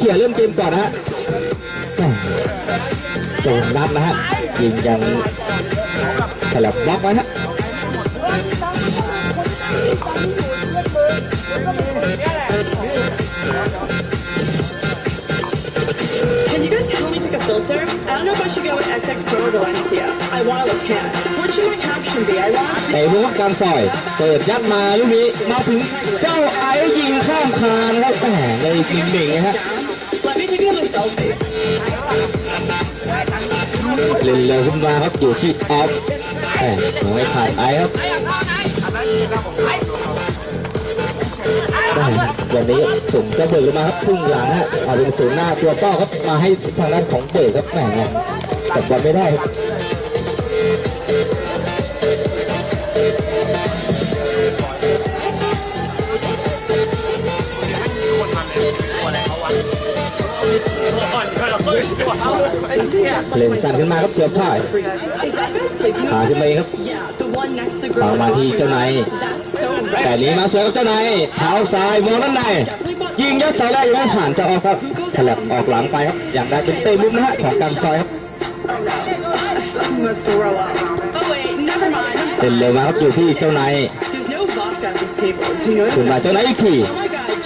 เขี่ยร์เริ่มเกมก่อนนะฮะแม่โจนนัดนะฮะยิงยังสลับบล็อกไว้ฮะ Can you guys help me pick a filter? I don't know if I should go with XX Pro or Valencia. I want to look tan. What should my caption be? I want เตะมุกกลางซอย เปิดยัดมาลูกนี้มาถึงเจ้าไอ้ยิงข้ามคานครับแหมในยิงเด่งนะฮะ เล่นเร็วขึ้นมาครับอยู่ที่ออฟแหมยังไม่ขาดไอ้ครับวันนี้ส่งจะเบิร์ลงมาครับพึ่งหลังฮะเอาเป็นศูนย์หน้าตัวเป้าครับมาให้ทางด้านของเบิกครับแหมยังแต่บอลไม่ได้ครับ เล่นสั่นขึ้นมาครับเสียบพ่ายหาขึ้นไปครับต่อมาที่เจ้านายแต่นี้มาสวยกับเจ้านายเท้าซ้ายมองด้านในยิงยัดเสาได้ยังผ่านจะออกครับฉลับออกหลังไปครับอย่างได้เป็นเตะมุมนะฮะของการซอยครับเล่นเร็วมาครับอยู่ที่เจ้านายขึ้นมาเจ้านายอีกที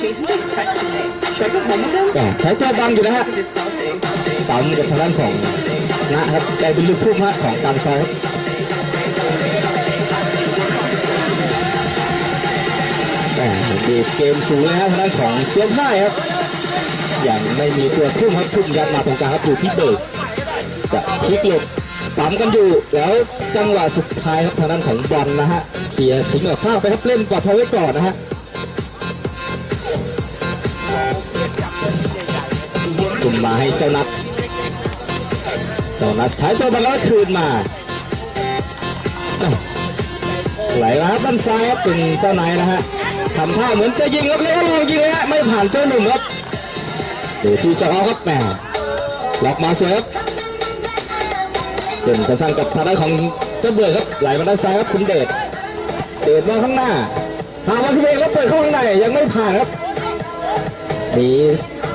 Oh my god, Jason just texted me. Should I go home with him? แต่ใช้ตัวบังอยู่นะฮะ Good selfie. ซ้ำกับทางด้านของนะครับได้เป็นลูกทุ่มฮะของการซอยครับแต่ดีดเกมสูงเลยฮะทางด้านของเซียนไพ่ครับอย่างไม่มีตัวทุ่มครับทุ่มยัดมาตรงกลางครับอยู่ที่เบิร์กจะพลิกหลบปั๊มกันอยู่แล้วจังหวะสุดท้ายครับทางด้านของบอลนะฮะเสียทิ้งออกข้างไปครับเล่นกอดพอไว้ก่อนนะฮะ คุมมาให้เจ้านัดเจ้านัดใช้ตัวบอลแล้วคืนมาไหลมาครับด้านซ้ายครับเป็นเจ้านายนะฮะทำท่าเหมือนจะยิงครับแล้วลองยิงเลยฮะไม่ผ่านเจ้าหนุ่มครับดูที่จะเอาครับแหมล็อกมาสวยครับเด่นสั้นๆกับทางด้านของเจ้าเบื่อครับไหลมาด้านซ้ายครับคุณเดชเดชมาข้างหน้าหาวันที่เองแล้วเปิดเข้าข้างในยังไม่ผ่านครับมี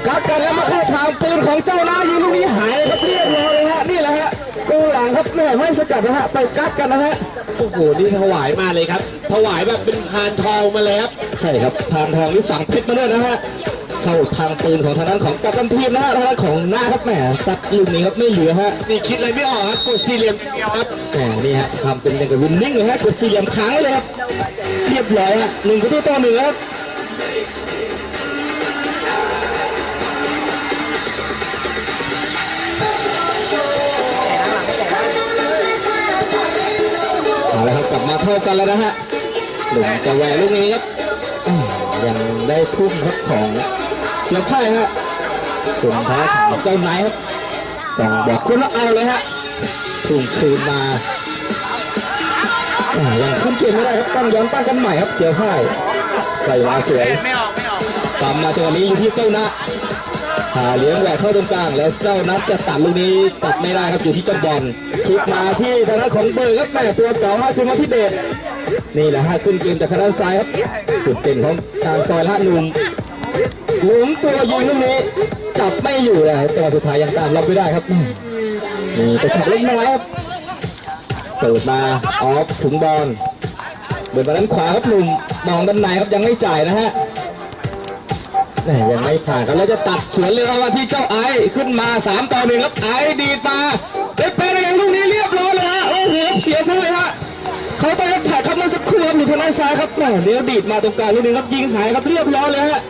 กักกันแล้วมาเข้าทางปืนของเจ้าหน้ายิงลูกนี้หายเลยครับเรียบร้อยเลยฮะนี่แหละฮะกูหลังครับแม่ไม่สกัดนะฮะไปกักกันนะฮะโอ้โหนี่ถวายมาเลยครับ ถวายแบบเป็นพานทองมาเลยครับใช่ครับทางทองนี่ฝังเพชรมาด้วยนะฮะเข้าทางปืนของทางด้านของกัปตันทีมนะฮะทางด้านของหน้าครับแหมซัดลูกนี้ครับไม่เหลือฮะนี่คิดอะไรไม่ออกครับกดสี่เหลี่ยมเดียวครับแหมนี่ฮะทำเป็นอย่างกับวินนิ่งเลยฮะกดสี่เหลี่ยมค้างไว้เลยครับเรียบร้อยฮะหนึ่งประตูต่อหนึ่งครับ ละครับกลับมาเท่ากันแล้วนะฮะหนุ่มจะแหวกลูกนี้ครับอืมยังได้ทุ่มครับของเสียพ่ายฮะส่วนแพ้ของเจ้านายครับต้องบอกคุณว่าเอาเลยฮะทุ่มคืนมาอ่ายังขึ้นเกมไม่ได้ครับต้องย้อนตั้งกันใหม่ครับเจียวพ่ายไหลมาสวยไม่ออกไม่ออกตามมาจังหวะนี้อยู่ที่เจ้านะหา เลี้ยงแหวกเข้าตรงกลางแล้วเจ้านัดจะตัดลูกนี้ตัดไม่ได้ครับอยู่ที่เจ้าบอลชิปมาที่ทางด้านของเบิร์กครับแม่ตัวเก่าฮะคือมาที่เดชนี่แหละฮะขึ้นเกมจากทางด้านซ้ายครับสุดเด่นของทางซอยละนุ่มหลุมตัวยิงลูกนี้จับไม่อยู่เลยแต่ว่าสุดท้ายยังตามรับไม่ได้ครับนี่กระชากเล็กน้อยครับเปิดมาออฟถึงบอลเดินมาด้านขวาครับหนุ่มมองด้านในครับยังไม่จ่ายนะฮะ แหมยังไม่ผ่านครับแล้วจะตัดสวนเลยครับว่าที่เจ้าไอขึ้นมา3ต่อหนึ่งครับไอซ์ดีดมาได้เป็นอะไรลูกนี้เรียบร้อยเลยฮะโอ้โหเสียเลยฮะเขาไปรับถ่ายครับเมื่อสักครู่อยู่ทางด้านซ้ายครับแหมเดี๋ยวดีดมาตรงกลางลูกนึงครับยิงหายครับเรียบร้อยเลยฮะ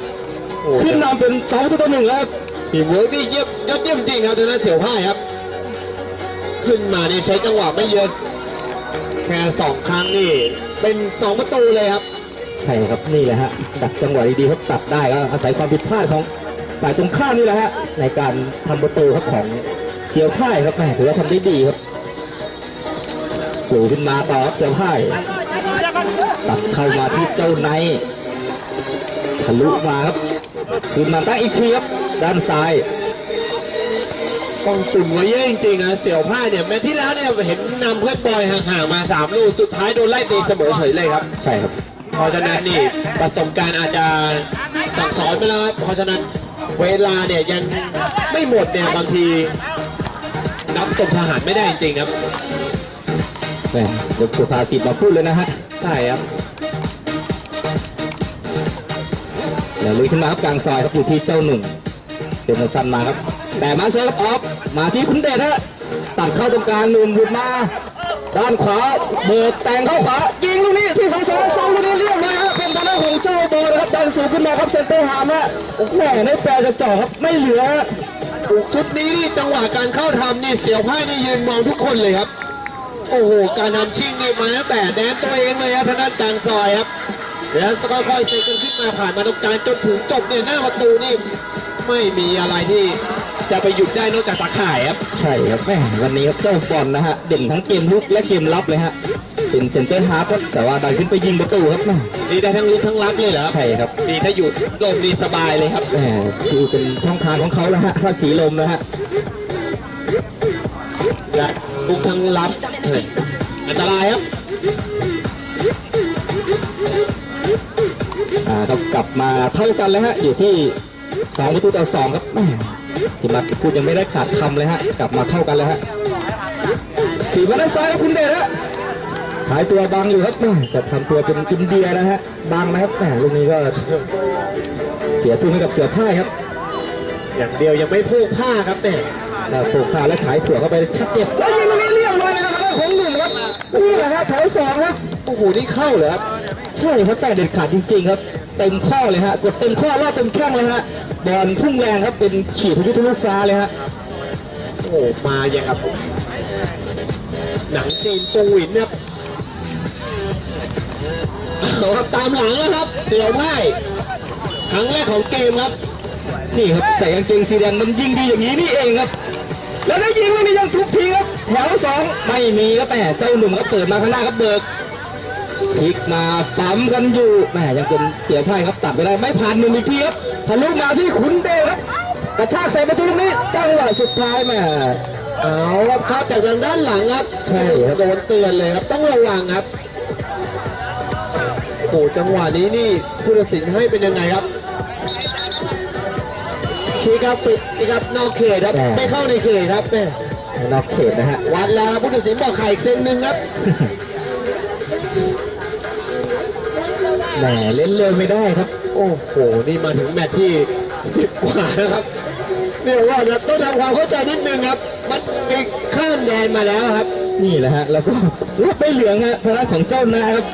ขึ้นนำเป็นสองต่อหนึ่งแล้วทีมเวิร์กนี่เยี่ยมยอดเยี่ยมจริงครับทางด้านเสี่ยวพ่ายครับ ขึ้นมานี่ใช้จังหวะไม่เยอะแค่สองครั้งนี่เป็นสองประตูเลยครับ ใช่ครับนี่แหละฮะดักจังหวะดีๆครับตัดได้ก็อาศัยความผิดพลาดของฝ่ายตรงข้ามนี่แหละฮะในการทำประตูครับของเซียวพ่ายครับแหมถือว่าทำได้ดีครับสู่ขึ้นมาต่อครับเซียวพ่ายตัดเข้ามาที่เจ้าไนท์ทะลุมาครับคืนมาตั้งอีกทีครับด้านซ้ายต้องตุ่มไว้เยอะจริงๆนะเสี่ยวพ่ายเนี่ยแม้ที่แล้วเนี่ยเห็นนำเพื่อนบอยห่างๆมาสามลูกสุดท้ายโดนไล่ตีเสมอเฉยเลยครับ ใช่ครับ เพราะฉะนั้นนี่ประสบการณ์อาจจะสั่งสอนไปแล้วครับเพราะฉะนั้นเวลาเนี่ยยังไม่หมดเนี่ยบางทีนับตกทหารไม่ได้จริงๆครับแหมยกสุภาษิตมาพูดเลยนะฮะใช่ครับเดี๋ยวลุยขึ้นมาครับกลางซอยครับอยู่ที่เจ้าหนุ่มเป็นสั้นๆมาครับ แต่มาเชิญครับออฟมาที่คุณเดชฮะตัดเข้าตรงกลางหนุ่มหลุดมา ด้านขวาเบิกแต่งเข้าขวายิงลูกนี้ที่สองสองสอง บนะครับดันสูงขึ้นมาครับเซนเตอร์ฮามะโอ้โหแหม่ในแปรจะเจ่อครับไม่เหลือชุดนี้นี่จังหวะการเข้าทำนี่เสียวไพ่นี่ยืนมองทุกคนเลยครับ โอ้โหการนำชิงนี่มาตั้งแต่แดนตัวเองเลยครับทางด้านกลางซอยครับแล้วสกอร์คอยเซกันขึ้นมาผ่านมาตรงกลางจนถึงจบเนี่ยหน้าประตูนี่ไม่มีอะไรที่จะไปหยุดได้นอกจากตาข่ายครับ ใช่ครับแม่วันนี้ครับเจ้าบอลนะฮะเด่นทั้งเกมลุกและเกมรับเลยฮะ เป็นเซนเตอร์ฮาร์ฟครับแต่ว่าดันขึ้นไปยิงประตูครับแม่นี่ได้ทั้งลุกทั้งรับเลยเหรอใช่ครับนี่ถ้าหยุดลมนี่สบายเลยครับแหมคือเป็นช่องทางของเขาแล้วฮะถ้าสีลมนะฮะและลุกทั้งรับเฮ้ยอันตรายครับอ่าครับกลับมาเท่ากันแล้วฮะอยู่ที่สองประตูต่อสองครับแม่ที่มาพูดยังไม่ได้ขาดคำเลยฮะกลับมาเท่ากันแล้วฮะถีบมาด้านซ้ายครับคุณเดชฮะ ขายตัวบังอยู่ครับแม่จะทำตัวเป็นอินเดียนะฮะบังนะครับแม่ลูกนี้ก็เสียทุนให้กับเสือพ่ายครับ อย่างเดียวยังไม่พูกผ้าครับเนี่ยถ้าโผล่ขาและขายถั่วเข้าไปชัดเจนแล้วยิงลูกนี้เรียบร้อยเลยนะครับของหนุ่มครับนี่แหละฮะแถวสองครับโอ้โหนี่เข้าเลยครับใช่ครับแต่เด็ดขาดจริงๆครับเต็มข้อเลยฮะกดเต็มข้อรอบเต็มแข้งเลยฮะบอลพุ่งแรงครับเป็นขีดทะลุทะลุฟ้าเลยฮะโอ้โหมาอย่างครับหนังจีนตรงหวินครับเอา ครับตามหลังแล้วครับเดี่ยวไพ่ครั้งแรกของเกมครับ นี่ครับใส่กางเกงสีแดงมันยิงดีอย่างนี้นี่เองครับ แล้วได้ยิงลูกนี้ยังทุบทิ้งครับแถวสองไม่มีครับแต่เจ้าหนุ่มก็เปิดมาข้างหน้าครับเบิกพลิกมาปั๊มกันอยู่แหมยังเป็นเสียไพ่ครับตัดไปได้ไม่ผ่านหนึ่งอีกทีครับทะลุมาที่ขุนเดชครับกระชากใส่ประตูลูกนี้จังหวะสุดท้ายแหมเอาครับเข้าจากทางด้านหลังครับ ใช่ครับโดนเตือนเลยครับต้องระวังครับ หจังหวะนี้นี่ผู้ตัดสินให้เป็นยังไงครับคีครับปิดนี่ครับนอกเขตครับไม่เข้าในเขตครับแม่นอกเขตนะฮะวัดแล้วครับผู้ตัดสินบอกไข่อีกเส้นหนึ่งครับแหมเล่นเร็วไม่ได้ครับ โอ้โหนี่มาถึงแมตช์ที่สิบกว่าแล้วครับเรียกว่านะต้องทำความเข้าใจนิดนึงครับ มันมีข้ามแดนมาแล้วครับ นี่แหละฮะแล้วก็รูปไปเหลืองฮะทางด้านของเจ้านายครับ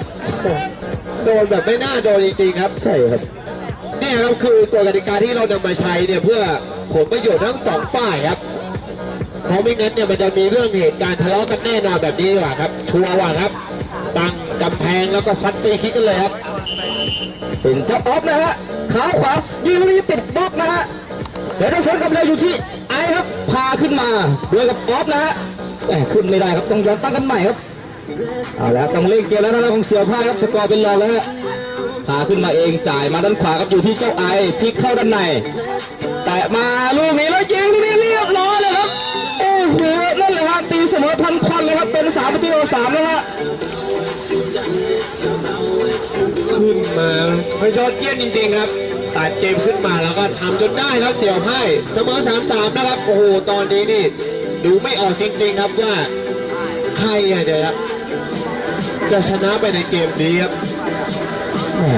โดนแบบไม่น่าโดนจริงๆครับใช่ครับเนี่ยครับคือกฎกติกาที่เรานำมาใช้เนี่ยเพื่อผลประโยชน์ทั้งสองฝ่ายครับเพราะไม่งั้นเนี่ยมันจะมีเรื่องเหตุการณ์ทะเลาะกันแน่นอนแบบนี้ดีกว่าครับชัวร์ว่ะครับตั้งกำแพงแล้วก็ซัดฟรีคิกกันเลยครับเป็นเจ้าออฟนะฮะขาขวายิงลูกนี้ติดบล็อกนะฮะเดี๋ยวต้องสวนกลับเร็วอยู่ที่ไอครับพาขึ้นมาด้วยกับออฟนะฮะแหมขึ้นไม่ได้ครับต้องย้อนตั้งกันใหม่ครับ เอาแล้วต้องเล่นเกมแล้วนะของเสียวผ้าครับสกอร์เป็นรองแล้วฮะพาขึ้นมาเองจ่ายมาด้านขวาครับอยู่ที่เจ้าไอพลิกเข้าด้านในแต่มาลูกนี้แล้วยิงนี้เรียบร้อยเลยครับโอ้โหนั่นแหละฮะตีเสมอพันควันเลยครับเป็นสามประตูสามแล้วฮะขึ้นมาไม่ยอดเยี่ยมจริงๆครับตัดเกมขึ้นมาแล้วก็ทำจนได้ครับเสี่ยวไพ่เสมอ3-3นะครับโอ้โหตอนนี้นี่ดูไม่ออกจริงๆครับว่าใครอะเดี๋ยวครับ จะชนะไปในเกมนี้ครับแหม่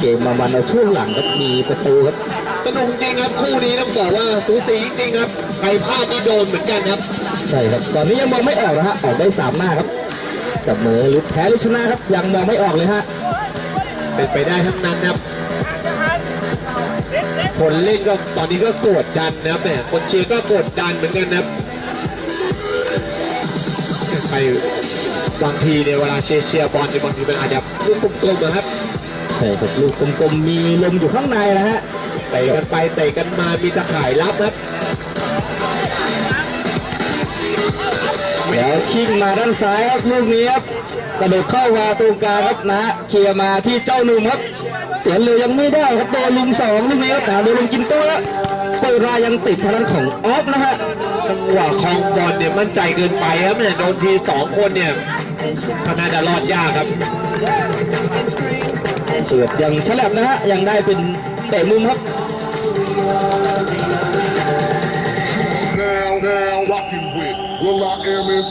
เกมมาวันเอาช่วงหลังครับมีประตูครับสนุกจริงครับคู่นี้ต้องบอกว่าสูสีจริงๆครับใครพลาดนี่โดนเหมือนกันครับใช่ครับตอนนี้ยังมองไม่ออกนะฮะออกได้สามหน้าครับเสมอหรือแพ้หรือชนะครับยังมองไม่ออกเลยฮะเป็นไปได้ทั้งนั้นครับคนเล่นก็ตอนนี้ก็กดดันนะครับเนี่ยคนเชียร์ก็กดดันเหมือนกันนะครับไป บางทีเนี่ยเวลาเชียร์เชียร์บอลเนี่ยบางทีมันอาจจะลูกกลมๆนะครับใช่ครับลูกกลมๆมีลมอยู่ข้างในนะฮะเตะกันไปเตะกันมามีตะข่ายรับครับเดี๋ยวชิงมาด้านซ้ายครับลูกนี้ครับกระโดดเข้ามาตรงกลางครับนะเคลียร์มาที่เจ้าหนุ่มครับเสียเลยยังไม่ได้ครับโดนลุมสองลูกนี้ครับนะโดนลุมกินต๊ะแล้วเปิดรายังติดทางด้านของออฟนะฮะจังหวะคองบอลเนี่ยมั่นใจเกินไปครับเนี่ยโดนทีสองคนเนี่ย ก็น่าจะรอดยากครับเปิดยังฉลับนะฮะยังได้เป็นเตะมุมครับ Now, now, rocking with Will I Am in.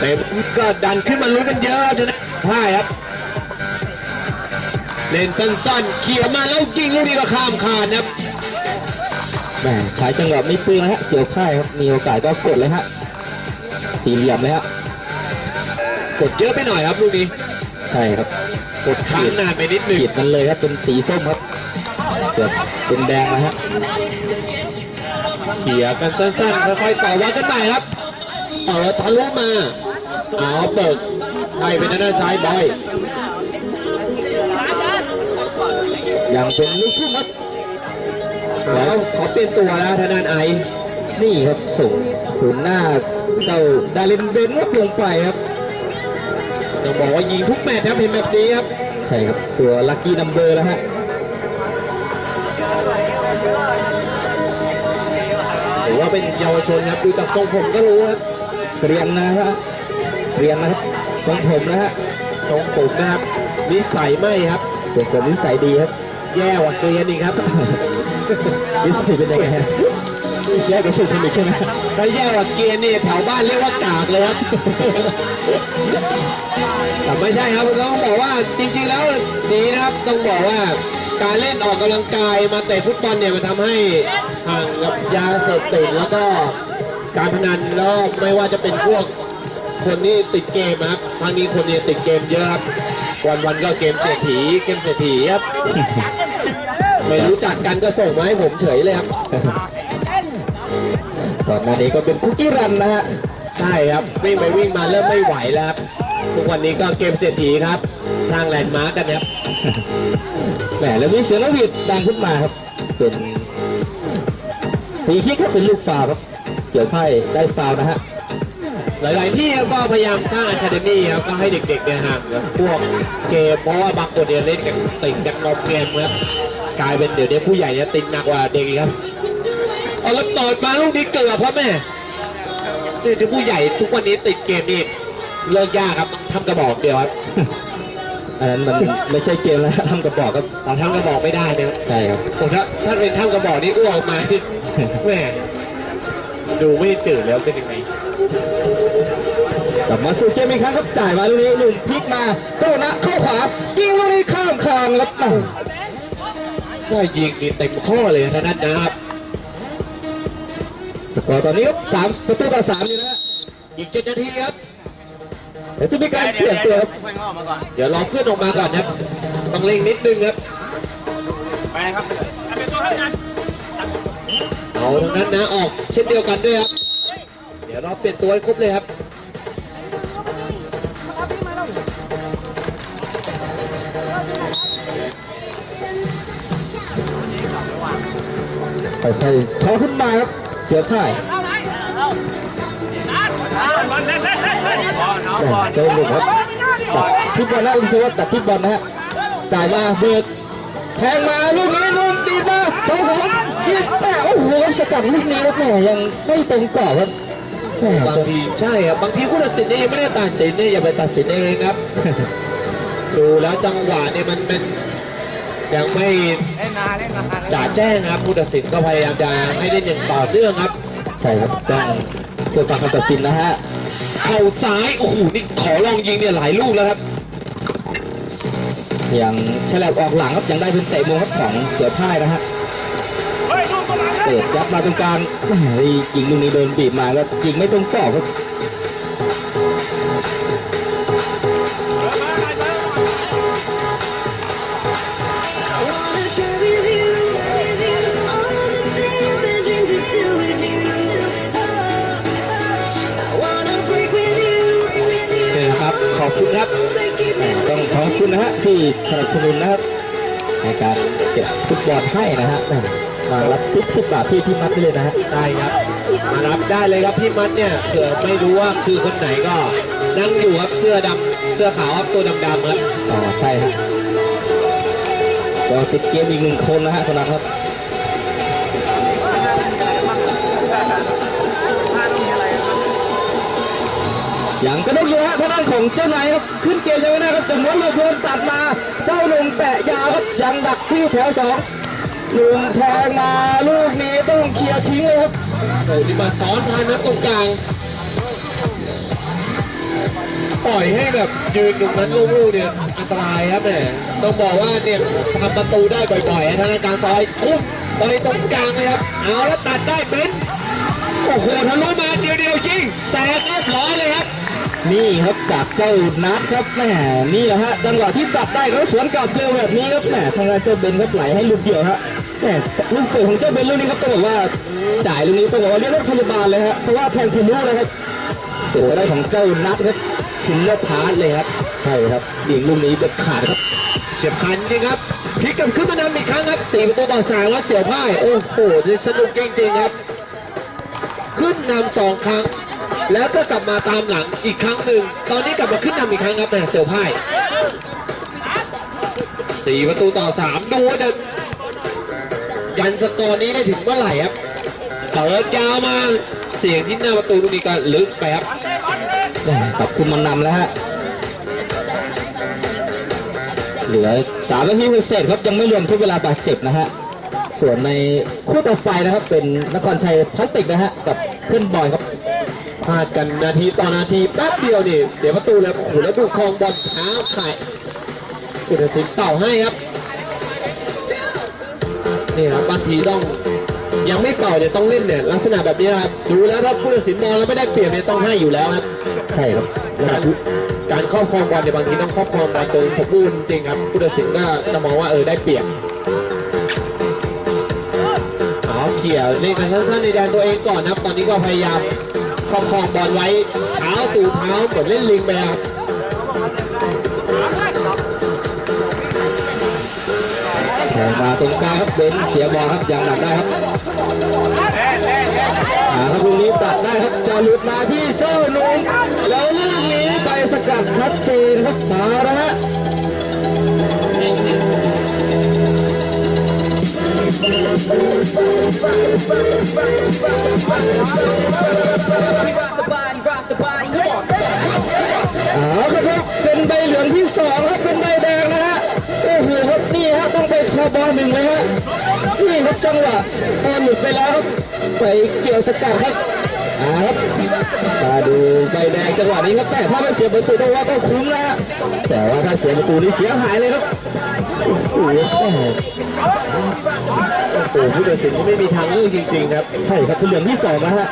เต็มก็ดันขึ้นมาลุ้นกันเยอะชนะพ่ายครับเล่นสั้นๆเขี่ยมาแล้วยิงลูกนี้ก็ข้ามคานครับแหม ใช้จังหวะไม่เปลืองนะฮะเสียวค่ายครับมีโอกาสก็กดเลยฮะสี่เหลี่ยมเลยฮะกดเยอะไปหน่อยครับลูกนี้ใช่ครับกดค้างนานไปนิดหนึ่งขีดมันเลยครับเป็นสีส้มครับเกือบเป็นแดงนะฮะเขี่ยกันสั้นๆค่อยๆต่อวัดกันใหม่ครับเปิดทะลุมาเอาเปิดให้เป็นด้านซ้ายบอยอย่างเป็นลูกทุ่งครับ แล้วขาเปลี่ยนตัวแล้วทางด้านไอนี่ครับส่งศูนย์หน้าเจ้าดารินเบนครับลงไปครับต้องบอกว่ายิงทุกแมตช์ครับเห็นแบบนี้ครับ ใช่ครับตัวลัคกี้นัมเบอร์แล้วฮะถือว่าเป็นเยาวชนครับดูจากทรงผมก็รู้ครับเกรียนนะฮะเกรียนนะครับทรงผมนะฮะทรงผมนะครับนิสัยไม่ครับส่วนส่วนนิสัยดีครับ แย่กว่าเกรียนอีกครับนิสัยเป็นยังไงฮะแยกกับสุดคนอีกใช่ไหมถ้าแย่กว่าเกรียนนี่แถวบ้านเรียกว่ากากเลยครับแต่ไม่ใช่ครับต้องบอกว่าจริงๆแล้วดีนะครับต้องบอกว่าการเล่นออกกำลังกายมาเตะฟุตบอลเนี่ยมันทำให้ห่างกับยาเสพติดแล้วก็การพนันแล้วไม่ว่าจะเป็นพวกคนที่ติดเกมครับทางนี้คนเนี่ยติดเกมเยอะครับวันวันๆก็เกมเศรษฐีเกมเศรษฐีครับ ไม่รู้จักกันก็ส่งมาให้ผมเฉยเลยครับก่อนหน้านี้ก็เป็นคุกกี้รันนะฮะใช่ครับวิ่งไปวิ่งมาเริ่มไม่ไหวแล้วครับทุกวันนี้ก็เกมเศรษฐีครับ สร้างแลนด์มาร์กกันครับแหมแล้วมีเสียงนกหวีดดังขึ้นมาครับเป็นฟรีคิกครับเป็นลูกฟาวล์ครับ เสียวไพ่ได้ฟาวล์นะฮะหลาย ๆ ที่ก็พยายามสร้างอะคาเดมี่ครับก็ให้เด็ก ๆ เนี่ยห่างกับพวกเกมเพราะว่าบางคนเนี่ยเล่นกันติดกันงอมเกมครับ กลายเป็นเดี๋ยวนี้ผู้ใหญ่เนี่ยติดหนักกว่าเด็กอีกครับเอาแล้วเปิดมาลูกนี้เกือบพ่อแม่นี่ที่ผู้ใหญ่ทุกวันนี้ติดเกมนี่เลิกยากครับทำกระบอกเดียวครับอันนั้นมันไม่ใช่เกมแล้วทำกระบอกครับเราทำกระบอกไม่ได้นะครับใช่ครับผมถ้าถ้าเป็นทำกระบอกนี่อ้วกออกมานี่แม่ดูไม่ตื่นแล้วเป็นยังไงกลับมาสู่เกมอีกครั้งครับจ่ายมาลูกนี้หนุ่มพลิกมาโต้นะเข้าขวายิงลูกนี้ข้ามคานครับอ้าว ก็ยิงนี่เต็มข้อเลยนะนั่นนะครับ สกอร์ตอนนี้ครับสามประตูต่อสามอยู่นะอีกเจ็ดนาทีครับ เดี๋ยวจะมีการเปลี่ยนตัวครับเดี๋ยวรอเพื่อนออกมาก่อนครับต้องเร่งนิดนึงครับเอาทางนั้นนะออกเช่นเดียวกันด้วยครับ เดี๋ยวรอเปลี่ยนตัวให้ครบเลยครับ ค่อยๆขอขึ้นมาครับ เสียพ่ายเจ้าหนุ่มครับตัดทิบบอลนะอุศวัตตัดทิบบอลนะฮะ จ่ายมาเบิกแทงมาลูกนี้นุ่มตีมาสองสองยิงแต่โอ้โหสกัดลูกนี้ครับแหมยังไม่ตรงกรอบครับบางทีใช่ครับบางทีผู้ตัดสินเนี่ยไม่ได้ตัดสินเนี่ยอย่าไปตัดสินเองครับ ดูแล้วจังหวะเนี่ยมันเป็น ยังไม่จ่าแจ้งครับผู้ตัดสินก็พยายามจะให้ได้อย่างต่อเนื่องครับ ใช่ครับต้องช่วยฟังคำตัดสินนะฮะเข่าซ้ายโอ้โหนี่ขอลองยิงเนี่ยหลายลูกแล้วครับอย่างฉลับออกหลังครับยังได้เป็นเตะมุมครับของเสือพ่ายนะฮะเปิดยับมาตรงกลางแหมยิงลูกนี้โดนบีบมาก็ยิงไม่ตรงกรอบครับ ครับขอบคุณครับ They keep แห me มต้องขอบคุณนะฮะที่สนับสนุนนะครับในการเก็บฟุตบอลให้นะฮะแหมมารับทิปสิบบาทที่พี่มัดได้เลยนะฮะได้ครับ มารับได้เลยครับพี่มัดเนี่ยเผื่อไม่รู้ว่าคือคนไหนก็นั่งอยู่ครับเสื้อดำเสื้อขาวครับตัวดำๆครับอ๋อใช่ฮะก็ติดเกมอีกหนึ่งคนนะฮะคนนั้นครับ ยังกระโดดอยู่ฮะทางด้านของเจ้านายครับขึ้นเกมยังไม่ได้ครับจะม้วนลูกโยนตัดมาเจ้าหนุ่มแปะยาวครับยังดักที่แถวสองหนุ่มแทงมาลูกนี้ต้องเคลียร์ทิ้งเลยครับโอ้นี่มาซ้อนทันนะตรงกลางปล่อยให้แบบยืนตรงนั้นลูกๆเนี่ยอันตรายครับเนี่ยต้องบอกว่าเนี่ยทำประตูได้บ่อยๆทางการซอยอุ้มซอยตรงกลางเลยครับเอาแล้วตัดได้เป็นโอ้โหทะลุมาเดียวๆยิงแซงเรียบร้อยเลยครับ นี่ครับจากเจ้านัทครับแหมนี่แหละฮะจังหวะที่ตัดได้เขาสวนกลับเร็วแบบนี้ครับแหมทางด้านเจ้าเบนครับไหลให้ลูกเดียวฮะแหมลูกเสือของเจ้าเบนลูกนี้ครับต้องบอกว่าจ่ายลูกนี้ต้องบอกว่าเรียกรถพยาบาลเลยฮะเพราะว่าแทงทะลุเลยครับโอ้ได้ของเจ้านัทครับคินเลอร์พาร์ทเลยครับใช่ครับยิงลูกนี้เด็ดขาดครับเฉียบพันจริงครับพลิกกลับขึ้นมานำอีกครั้งครับสี่ประตูต่อสามแล้วเฉียวพ่ายโอ้โหดีสนุกจริงๆครับ ขึ้นนำสองครั้ง แล้วก็กลับมาตามหลังอีกครั้งหนึ่ง ตอนนี้กลับมาขึ้นนำอีกครั้งครับแต่เฉียวพ่ายสี่ประตูต่อสามดูว่าจะยันสกอร์นี้ได้ถึงเมื่อไหร่ครับเสิร์ฟยาวมาเสียงที่หน้าประตูลูกนี้ก็ลึกไปครับขอบคุณมันนำแล้วฮะเหลือสามนาทีเศษครับยังไม่รวมทุกเวลาบาดเจ็บนะฮะส่วนในคู่ต่อไปนะครับเป็นนครชัยพลาสติกนะฮะกับเพื่อนบอยครับ พลาดกันนาทีต่อนาทีแป๊บเดียวนี่เสียประตูแล้วโอ้โหแล้วดูคลองบอลช้าไข่กุศสินเป่าให้ครับนี่ครับบางทีต้องยังไม่เป่าเนี่ยต้องเล่นเนี่ยลักษณะแบบนี้นะครับดูแล้วถ้าผู้ตัดสินมองแล้วไม่ได้เปรียบเนี่ยต้องให้อยู่แล้วครับใช่ครับการการครอบครองบอลเนี่ยบางทีต้องครอบครองบอลโดยสมบูรณ์จริงครับผู้ตัดสินก็จะมองว่าเออได้เปรียบเอาเขี่ยเล่นกันสั้นๆในแดนตัวเองก่อนนะครับตอนนี้ก็พยายาม คอบคองบอลไว้เท้าตู่เท้าเหมือนเล่นลิงไปครับแทงมาตรงกลางครับเบนเสียบอลครับยังหนักได้ครับหาครับลูกนี้ตัดได้ครับจะหลุดมาที่เจ้าหนุ่มแล้วลูกนี้ไปสกัดชัดเจนครับมาแล้วฮะ เอาครับครับเป็นใบเหลืองที่สองครับเป็นใบแดงนะฮะโอ้โหครับนี่ฮะต้องไปคอบอลหนึ่งเลยฮะนี่ครับจังหวะบอลหลุดไปแล้วครับไปเกี่ยวสกัดครับอ่าครับมาดูใบแดงจังหวะนี้ครับแต่ถ้าไม่เสียประตูก็ว่าก็คุ้มนะฮะแต่ว่าถ้าเสียประตูนี่เสียหายเลยครับ โอ้โหแม่โอ้โหผู้ตัดสินก็ไม่มีทางเลือกจริงๆครับ ใช่ครับเป็นเหลืองที่สองนะฮะ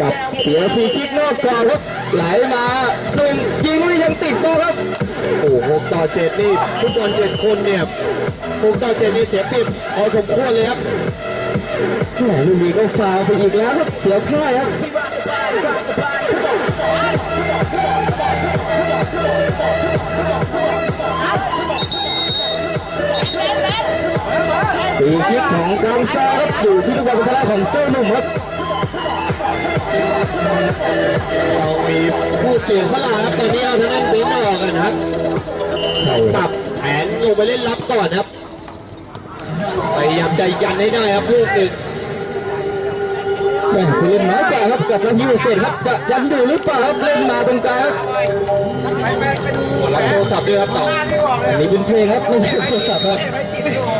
กับเสียฟรีคิกนอกกรอบครับไหลมาหนึ่งยิงไม่ยังติดก็ครับโอ้โหหกต่อเจ็ดนี่ฟุตบอลเจ็ดคนเนี่ยหกต่อเจ็ดนี่เสียเปรียบพอสมควรเลยครับแหมลูกนี้ก็ฟาวไปอีกแล้วครับเสียพ่ายครับ ปีคิกของกางซ่าครับอยู่ที่ลูกบอลเป็นทางของเจ้าหนุ่มครับต้องมีผู้เสียสละครับตอนนี้เอาทางด้านเบนซ์ออกกันนะครับใช่ปครัรับบแผนลงไปเล่นรับก่อนครับพยายามจะยันให้ได้ครับลูกหนึ่งแหม่ผู้เล่นน้อยกว่าครับกับนาทีเศษครับจะยันอยู่หรือเปล่าครับเล่นมาตรงกลางครับรับโทรศัพท์ด้วยครับต่ออันนี้เป็นเพลงครับไม่ใช่โทรศัพท์ครับ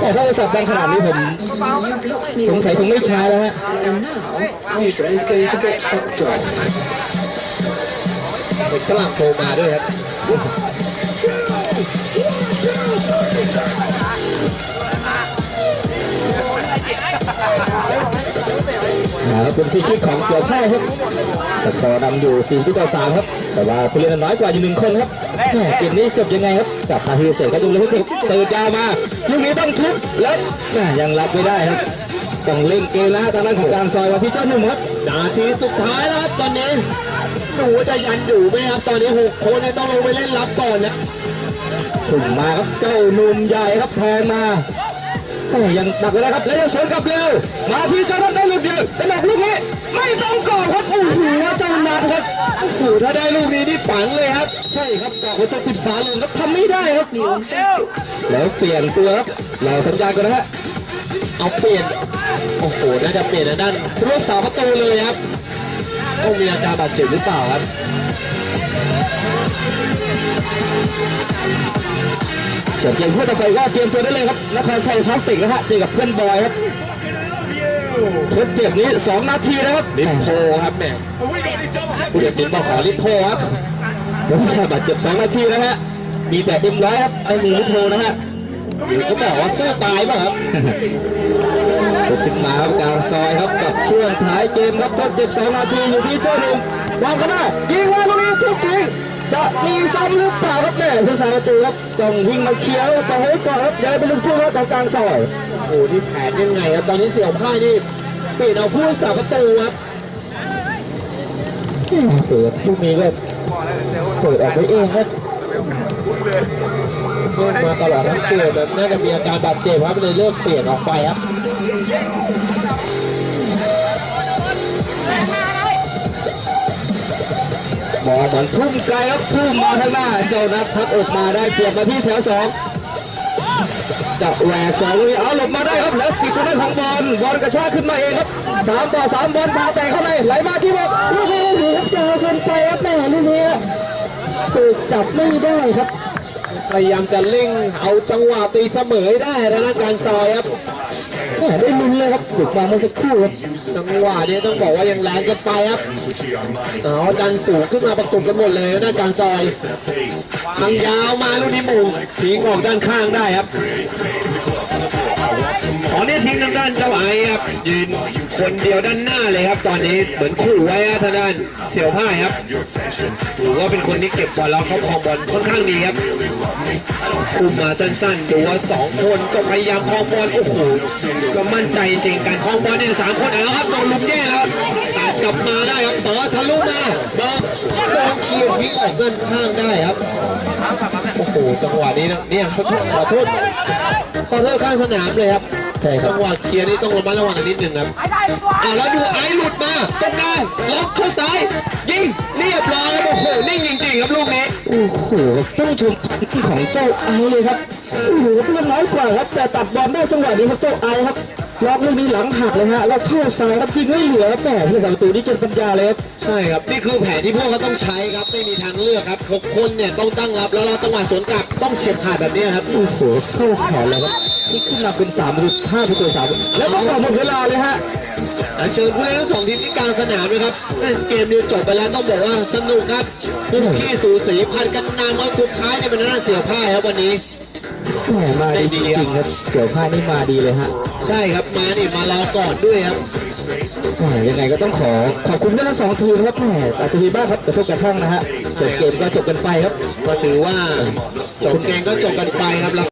แต่ถ้าโทรศัพท์ดังขนาดนี้ผมสงสัยคงไม่ช้าแล้วฮะเป็นฝรั่งโทรมาด้วยครับนะครับเป็นฟรีคิกของเสือแพร่ครับสกอร์นำอยู่4ที่ต่อ3ครับ แต่ว่าผู้เล่นน้อยกว่าอยู่หนึ่งคนครับ เกมนี้จบยังไงครับกับนาทีเสร็จก็ดูเลยครับเติร์ดยาวมาลูกนี้ต้องทุบแล้วยังรับไม่ได้ครับต้องเล่นเกมนะตอนนั้นของการซอยมาที่เจ้าหนุ่มครับนาทีสุดท้ายแล้วครับตอนนี้ดูว่าจะยันอยู่ไหมครับตอนนี้หกคนต้องลงไปเล่นรับก่อนนะถึงมาครับเจ้าหนุ่มใหญ่ครับแทงมา ยังดักเลยนะครับแล้วจะสวนกลับเร็วมาที่เจ้าน้าได้ลูกเดียวแต่หนักลูกนี้ไม่ต้องกอบครับโอ้โหเจ้านัดครับโอ้โหถ้าได้ลูกนี้นี่ฝังเลยครับ ใช่ครับกอบประตูติดฝาลงครับทำไม่ได้ครับแล้วเปลี่ยนตัวครับเราสัญญากันนะฮะเอาเปลี่ยนโอ้โหน่าจะเปลี่ยนทางด้านรักษาประตูเลยครับต้องมีอาการบาดเจ็บหรือเปล่าครับ ส่วนเกมคู่ต่อไปก็เตรียมตัวได้เลยครับนครชัยพลาสติกนะฮะเจอกับเพื่อนบอยครับทดเจ็บนี้ 2 นาทีนะครับลิปโพครับแหม่ผู้ตัดสินบอกขอลิปโทครับเพราะว่าบาดเจ็บ2นาทีนะฮะมีแต่เอ็มร้อยครับไอ้หนึ่งลิปโทนะฮะหรือเขาบอกว่าสู้ตายป่ะครับตกขึ้นมาครับกลางซอยครับกับช่วงท้ายเกมครับทดเจ็บ2นาทีอยู่ที่เจ้าหนุ่มวางกันหน้ายิงมาลูกนี้ทุกที จะมีซ้ำหรือเปล่าครับแม่ผู้สาประตูครับต้องวิ่งมาเคลียร์ต่อให้ก่อนครับย่ายไปลุกทุ่งครับกลางซอยโอ้โหนี่แผนยังไงครับตอนนี้เสี่ยวพ่ายนี่เปลี่ยนเอาผู้รักษาประตูครับเปิดลูกนี้ก็เปิดออกไปเองครับเล่นมาตลอดทั้งเกมแบบน่าจะมีอาการบาดเจ็บครับเลยเลือกเปลี่ยนออกไปครับ อลบอลทุ่มไกลครับทุ่มมาข้างหน้าเจ้านัทพักออกมาได้เปลี่ยนมาที่แถวสองจะแหวกสองลูกนี้เอาหลบมาได้ครับแล้วสิบคนได้ของบอลบอลกระชากขึ้นมาเองครับสามต่อสามบอลพาแต่เข้าในไหลมาที่บอลลูกนี้หนีเจอเกินไปครับแม่ลูกนี้ถูกจับไม่ได้ครับพยายามจะเร่งเอาจังหวะตีเสมอให้ได้นะนะการซอยครับแม่ได้ลุ้นเลยครับถูกวางเมื่อสักครู่ครับ จังหวะนี้ต้องบอกว่ายังแรงเกันไปครับเอาดันสูงขึ้นมาประกบกันหมดเลยนะกางซอยทางยาวมาลูกนี้หมุงทิ้งออกด้านข้างได้ครับ ตอนนี้ทิ้งทางด้านเจ้าไอ้ครับยืนคนเดียวด้านหน้าเลยครับ ตอนนี้เหมือนขู่ไว้ทางด้านเสี่ยวพ่ายครับถือว่าเป็นคนที่เก็บบอลแล้วเขาครองบอลค่อนข้างดีครับคุมมาสั้นๆดูว่าสองคนก็พยายามครองบอลโอ้โหก็มั่นใจจริงการครองบอลเนี่ยสามคนแล้วครับโดนลุกแย่แล้วตัดกลับมาได้ครับต่อทะลุมาบิร์ดโดนเคียวทิ้งออกด้านข้างได้ครับโอ้โหจังหวะนี้นะเนี่ยขอโทษ ขอโทษขอโทษข้างสนามเลยครับใช่ครัจับงหวะเคลียร์นี่ต้องระมัดระวังกันนิดหนึ่งครับอ่าแล้วดูไอ้หลุดมาตรงกลางล็อกเข้าซ้ายยิงเรียบร้อยครับโอ้โหนิ่งจริงๆครับลูกนี้โอ้โหต้องชมของเจ้าไอเลยครับโอ้โหเพื่อนน้อยกว่าครับแต่ตัดบอลได้จังหวะนี้ครับเจ้าไอครับ ล็อกลูกนี้หลังหักเลยฮะแล้วเข้าซ้ายครับยิงไม่เหลือครับแหมเพื่อนสามประตูนี่เจนปัญญาเลยครับใช่ครับนี่คือแผนที่พวกเขาต้องใช้ครับไม่มีทางเลือกครับหกคนเนี่ยต้องตั้งรับแล้วเราจังหวะสวนกลับต้องเฉียบขาดแบบนี้ครับโอ้โหเข้าแขนเลยครับที่ขึ้นมาเป็นสามประตูห้าประตูสามแล้วก็ต่อหมดเวลาเลยฮะอะเชิญผู้เล่นทั้งสองทีมที่กลางสนามนะครับแม่เกมนี้จบไปแล้วต้องบอกว่าสนุกครับคู่ขี้สูสีพันกันนานแล้วสุดท้ายเนี่ยเป็นหน้าเสียพ่ายครับวันนี้แหมมาดีจริงๆครับเสี่ยวผ้านี่มาดีเลยฮะ ใช่ครับมานี่มารอก่อนด้วยครับแหมยังไงก็ต้องขอขอบคุณทั้งสองทีมครับแหมแต่ทีมบ้างครับกระทบกระทั่งนะฮะจบเกมก็จบกันไปครับ ก็ถือว่าจบเกมก็จบกันไปครับแล้ว